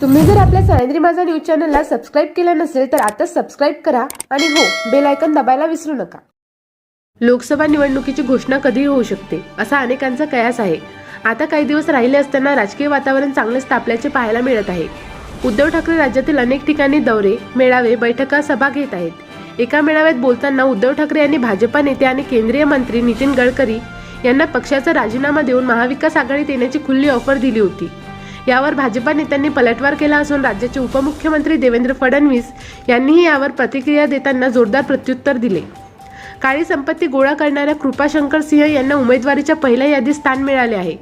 तुम्ही जर आपल्या सह्याद्री माझा न्यूज चॅनलला सबस्क्राईब केलं नसेल तर आता सबस्क्राईब करा आणि हो बेल आयकन दाबायला विसरू नका. लोकसभा निवडणुकीची घोषणा कधीही होऊ शकते असा अनेकांचा कयास आहे. आता काही दिवस राहिले असताना राजकीय वातावरण चांगलेच तापल्याचे पाहायला मिळत आहे. उद्धव ठाकरे राज्यातील अनेक ठिकाणी दौरे मेळावे बैठका सभा घेत आहेत. एका मेळाव्यात बोलताना उद्धव ठाकरे यांनी भाजपा नेते आणि केंद्रीय मंत्री नितीन गडकरी यांना पक्षाचा राजीनामा देऊन महाविकास आघाडीत येण्याची खुल्ली ऑफर दिली होती. यावर भाजपा नेत्यांनी पलटवार केला असून राज्याचे उपमुख्यमंत्री देवेंद्र फडणवीस यांनीही यावर प्रतिक्रिया देताना जोरदार प्रत्युत्तर दिले. काळी संपत्ती गोळा करणाऱ्या कृपाशंकर सिंह यांना उमेदवारीच्या पहिल्या यादीत स्थान मिळाले आहे.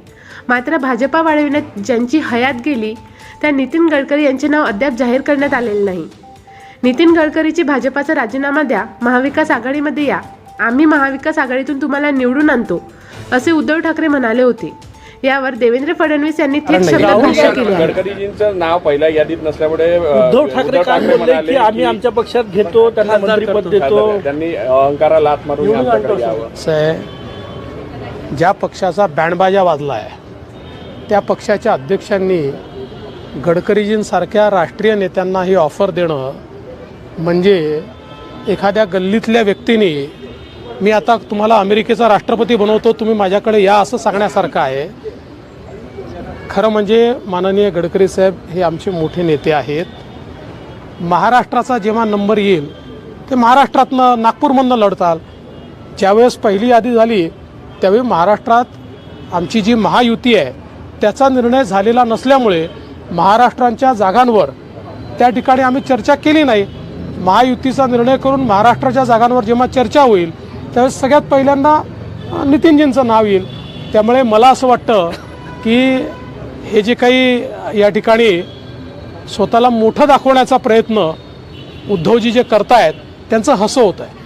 मात्र भाजपा वाढविण्यात ज्यांची हयात गेली त्या नितीन गडकरी यांचे नाव अद्याप जाहीर करण्यात आलेले नाही. नितीन गडकरीची भाजपाचा राजीनामा द्या महाविकास आघाडीमध्ये या. आम्ही महाविकास आघाडीतून तुम्हाला निवडून आणतो असे उद्धव ठाकरे म्हणाले होते. यावर देवेंद्र फडणवीस यांनी थेट शब्दात भाष्य केले गडकरीजींचं नाव पहिल्या यादीत नसल्यामुळे उद्धव ठाकरे बोलले म्हणाले की आम्ही आमच्या पक्षात घेतो त्यांना मंत्रीपद देतो. त्यांनी अहंकारा लात मारून ज्या पक्षाचा बँडबाजा वाजला आहे त्या पक्षाच्या अध्यक्षांनी गडकरीजींसारख्या राष्ट्रीय नेत्यांना ही ऑफर देणं म्हणजे एखाद्या गल्लीतल्या व्यक्तीने मी आता तुम्हाला अमेरिकेचा राष्ट्रपती बनवतो तुम्ही माझ्याकडे या असं सांगण्यासारखं आहे. खरं म्हणजे माननीय गडकरी साहेब हे आमचे मोठे नेते आहेत. महाराष्ट्राचा जेव्हा नंबर येईल ते महाराष्ट्रातनं नागपूरमधनं लढताल. ज्यावेळेस पहिली यादी झाली त्यावेळी महाराष्ट्रात आमची जी महायुती आहे त्याचा निर्णय झालेला नसल्यामुळे महाराष्ट्रांच्या जागांवर त्या ठिकाणी आम्ही चर्चा केली नाही. महायुतीचा निर्णय करून महाराष्ट्राच्या जागांवर जेव्हा चर्चा होईल त्यावेळेस सगळ्यात पहिल्यांदा नितीनजींचं नाव येईल. त्यामुळे मला असं वाटतं की हे जे काही या ठिकाणी स्वतःला मोठं दाखवण्याचा प्रयत्न उद्धवजी जे करतायत त्यांचं हसं होत आहे